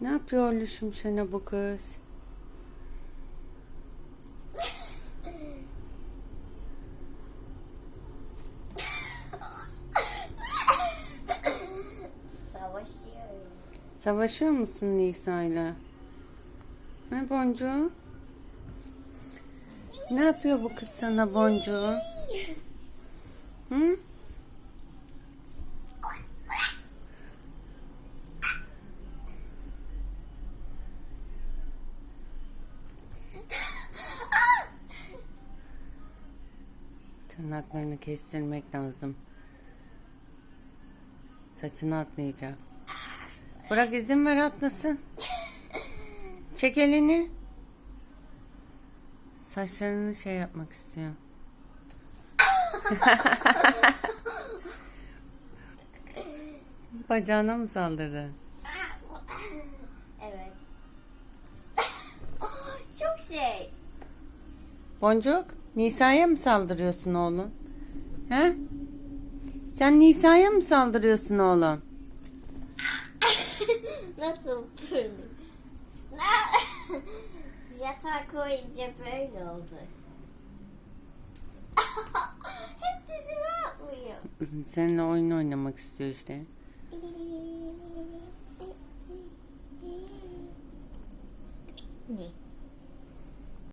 Ne yapıyor oğluşum sana bu kız? Savaşıyorum. Savaşıyor musun Nisa'yla? Ha Boncuğum? Ne yapıyor bu kız sana Boncuğum? Tırnaklarını kestirmek lazım. Saçını atlayacak. Bırak izin ver atlasın. Çek elini. Saçlarını şey yapmak istiyor. Bacağına mı saldırdı? Evet. Çok şey. Boncuk, Nisa'ya mı saldırıyorsun oğlum? He? Sen Nisa'ya mı saldırıyorsun oğlum? Nasıl türlü? Yatağa koyunca böyle oldu. Hep dizime atlıyor. Seninle oyun oynamak istiyor işte. Ne?